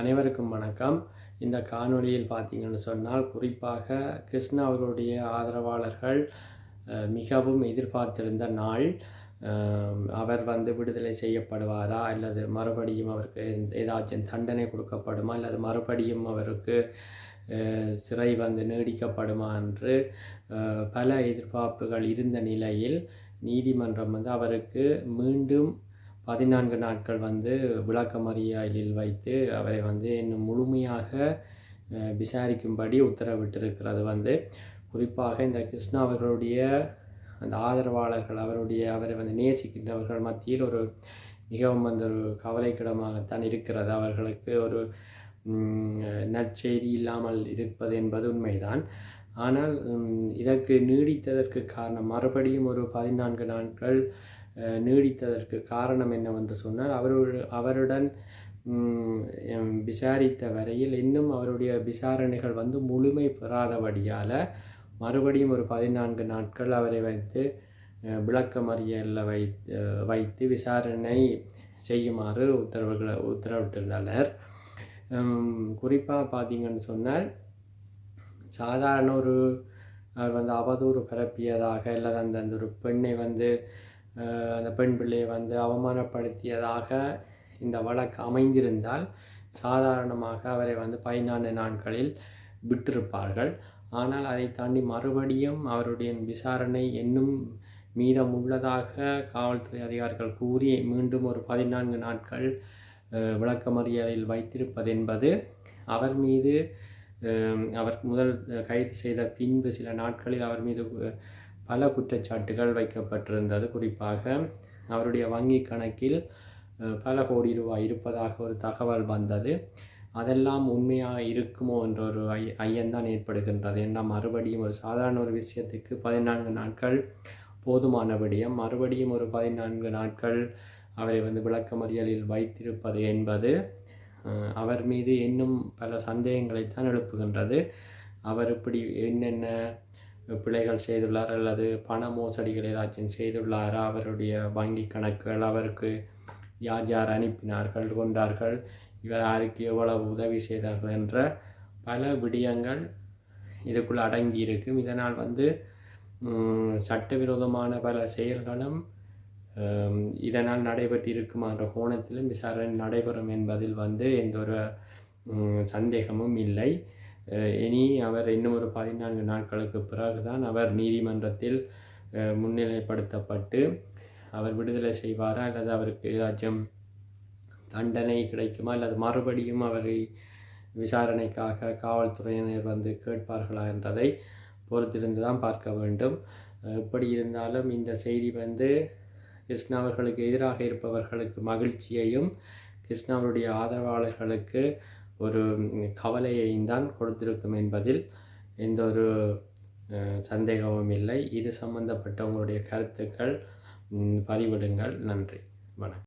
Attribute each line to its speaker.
Speaker 1: அனைவருக்கும் வணக்கம் இந்த காணொலியில் பார்த்தீங்கன்னு சொன்னால் குறிப்பாக கிருஷ்ணா அவர்களுடைய ஆதரவாளர்கள் மிகவும் எதிர்பார்த்திருந்த நாள் அவர் வந்து விடுதலை செய்யப்படுவாரா அல்லது மறுபடியும் அவருக்கு ஏதாச்சும் தண்டனை கொடுக்கப்படுமா அல்லது மறுபடியும் அவருக்கு சிறை வந்து நீடிக்கப்படுமா என்று பல எதிர்பார்ப்புகள் இருந்த நிலையில் நீதிமன்றம் வந்து அவருக்கு மீண்டும் பதினான்கு நாட்கள் வந்து விளக்கமறியலில் வைத்து அவரை வந்து இன்னும் முழுமையாக விசாரிக்கும்படி உத்தரவிட்டிருக்கிறது வந்து குறிப்பாக இந்த கிருஷ்ணா அவர்களுடைய அந்த ஆதரவாளர்கள் அவருடைய அவரை வந்து நேசிக்கின்றவர்கள் மத்தியில் ஒரு மிகவும் அந்த ஒரு கவலைக்கிடமாகத்தான் இருக்கிறது அவர்களுக்கு ஒரு நற்செய்தி இல்லாமல் இருப்பது என்பது உண்மைதான் ஆனால் இதற்கு நீடித்ததற்கு காரணம் மறுபடியும் ஒரு பதினான்கு நாட்கள் நீடித்ததற்கு காரணம் என்னவென்று சொன்னால் அவரு அவருடன் விசாரித்த வரையில் இன்னும் அவருடைய விசாரணைகள் வந்து முழுமை பெறாதபடியால் மறுபடியும் ஒரு பதினான்கு நாட்கள் அவரை வைத்து விளக்கமறியலில் வை வைத்து விசாரணை செய்யுமாறு உத்தரவுகளை உத்தரவிட்டுள்ளனர் குறிப்பாக பார்த்தீங்கன்னு சொன்னால் சாதாரண ஒரு அவர் வந்து அவதூறு பரப்பியதாக அல்லது அந்த அந்த ஒரு பெண்ணை வந்து அந்த பெண் பிள்ளையை வந்து அவமானப்படுத்தியதாக இந்த வழக்கு அமைந்திருந்தால் சாதாரணமாக அவரை வந்து பதினான்கு நாட்களில் விட்டிருப்பார்கள் ஆனால் அதை தாண்டி மறுபடியும் அவருடைய விசாரணை இன்னும் உள்ளதாக காவல்துறை அதிகாரிகள் கூறி மீண்டும் ஒரு பதினான்கு நாட்கள் விளக்கமறியலில் வைத்திருப்பது என்பது அவர் மீது அவர் முதல் கைது செய்த பின்பு சில நாட்களில் அவர் மீது பல குற்றச்சாட்டுகள் வைக்கப்பட்டிருந்தது குறிப்பாக அவருடைய வங்கி கணக்கில் பல கோடி ரூபாய் இருப்பதாக ஒரு தகவல் வந்தது அதெல்லாம் உண்மையாக இருக்குமோ என்ற ஒரு ஐ ஐயந்தான் ஏற்படுகின்றது ஏன்னா மறுபடியும் ஒரு சாதாரண ஒரு விஷயத்துக்கு பதினான்கு நாட்கள் போதுமான விடயம் மறுபடியும் ஒரு பதினான்கு நாட்கள் அவரை வந்து விளக்கமறியலில் வைத்திருப்பது என்பது அவர் மீது இன்னும் பல சந்தேகங்களைத்தான் எழுப்புகின்றது அவர் இப்படி என்னென்ன பிழைகள் செய்துள்ளார் அல்லது பண மோசடிகள் ஏதாச்சும் செய்துள்ளாரா அவருடைய வங்கி கணக்குகள் அவருக்கு யார் யார் அனுப்பினார்கள் கொண்டார்கள் இவர் யாருக்கு எவ்வளவு உதவி செய்தார்கள் என்ற பல விடயங்கள் இதுக்குள் அடங்கி இருக்கும் இதனால் வந்து சட்டவிரோதமான பல செயல்களும் இதனால் நடைபெற்றிருக்குமா என்ற கோணத்திலும் விசாரணை நடைபெறும் என்பதில் வந்து எந்த ஒரு சந்தேகமும் இல்லை இனி அவர் இன்னும் ஒரு பதினான்கு நாட்களுக்கு பிறகுதான் அவர் நீதிமன்றத்தில் முன்னிலைப்படுத்தப்பட்டு அவர் விடுதலை செய்வாரா அல்லது அவருக்கு ஏதாச்சும் தண்டனை கிடைக்குமா அல்லது மறுபடியும் அவரை விசாரணைக்காக காவல்துறையினர் வந்து கேட்பார்களா என்றதை பொறுத்திருந்து தான் பார்க்க வேண்டும் எப்படி இருந்தாலும் இந்த செய்தி வந்து கிருஷ்ணா அவர்களுக்கு எதிராக இருப்பவர்களுக்கு மகிழ்ச்சியையும் கிருஷ்ணாவுடைய ஆதரவாளர்களுக்கு ஒரு கவலையையும் தான் கொடுத்திருக்கும் என்பதில் எந்த ஒரு சந்தேகமும் இல்லை இது சம்பந்தப்பட்ட உங்களுடைய கருத்துக்கள் பதிவிடுங்கள் நன்றி வணக்கம்